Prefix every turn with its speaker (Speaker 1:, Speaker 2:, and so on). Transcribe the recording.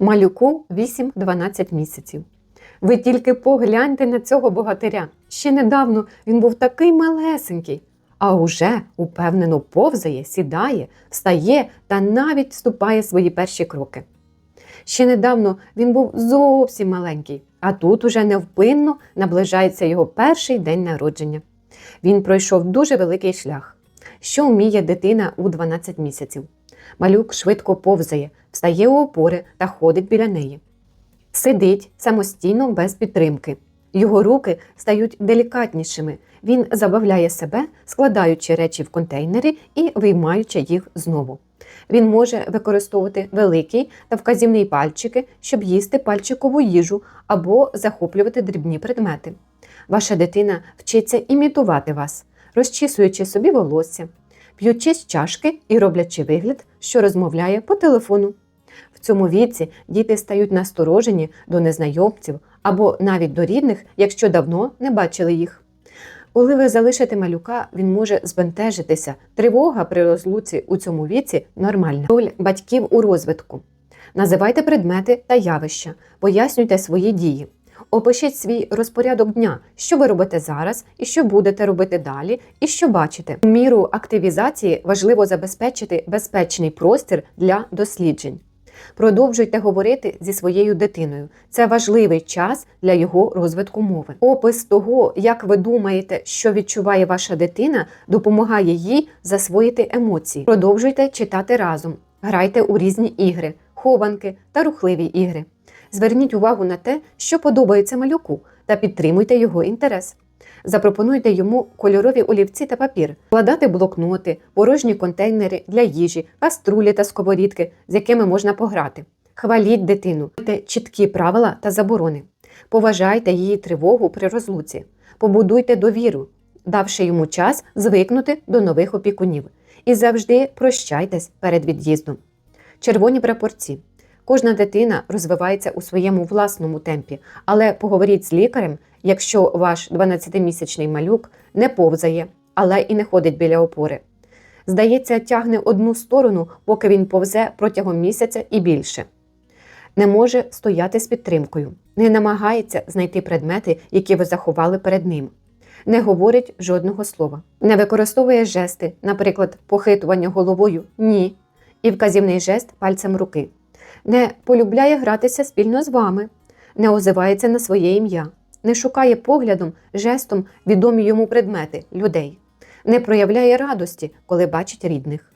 Speaker 1: Малюку 8-12 місяців. Ви тільки погляньте на цього богатиря. Ще недавно він був такий малесенький, а уже упевнено повзає, сідає, встає та навіть вступає свої перші кроки. Ще недавно він був зовсім маленький, а тут уже невпинно наближається його перший день народження. Він пройшов дуже великий шлях. Що вміє дитина у 12 місяців? Малюк швидко повзає, встає у опори та ходить біля неї. Сидить самостійно без підтримки. Його руки стають делікатнішими. Він забавляє себе, складаючи речі в контейнери і виймаючи їх знову. Він може використовувати великий та вказівний пальчики, щоб їсти пальчикову їжу або захоплювати дрібні предмети. Ваша дитина вчиться імітувати вас, розчісуючи собі волосся, п'ючи з чашки і роблячи вигляд, що розмовляє по телефону. Цьому віці діти стають насторожені до незнайомців або навіть до рідних, якщо давно не бачили їх. Коли ви залишите малюка, він може збентежитися. Тривога при розлуці у цьому віці нормальна. Роль батьків у розвитку. Називайте предмети та явища, пояснюйте свої дії. Опишіть свій розпорядок дня, що ви робите зараз, і що будете робити далі, і що бачите. У міру активізації важливо забезпечити безпечний простір для досліджень. Продовжуйте говорити зі своєю дитиною. Це важливий час для його розвитку мови. Опис того, як ви думаєте, що відчуває ваша дитина, допомагає їй засвоїти емоції. Продовжуйте читати разом, грайте у різні ігри, хованки та рухливі ігри. Зверніть увагу на те, що подобається малюку, та підтримуйте його інтерес. Запропонуйте йому кольорові олівці та папір, вкладати блокноти, порожні контейнери для їжі, каструлі та сковорідки, з якими можна пограти. Хваліть дитину, Майте чіткі правила та заборони. Поважайте її тривогу при розлуці, побудуйте довіру, давши йому час звикнути до нових опікунів. І завжди прощайтесь перед від'їздом. Червоні прапорці. Кожна дитина розвивається у своєму власному темпі, але поговоріть з лікарем, якщо ваш 12-місячний малюк не повзає, але і не ходить біля опори. Здається, тягне одну сторону, поки він повзе протягом місяця і більше. Не може стояти з підтримкою, не намагається знайти предмети, які ви заховали перед ним. Не говорить жодного слова, не використовує жести, наприклад, похитування головою ні, і вказівний жест пальцем руки не полюбляє гратися спільно з вами, не озивається на своє ім'я, не шукає поглядом, жестом відомі йому предмети, людей, не проявляє радості, коли бачить рідних.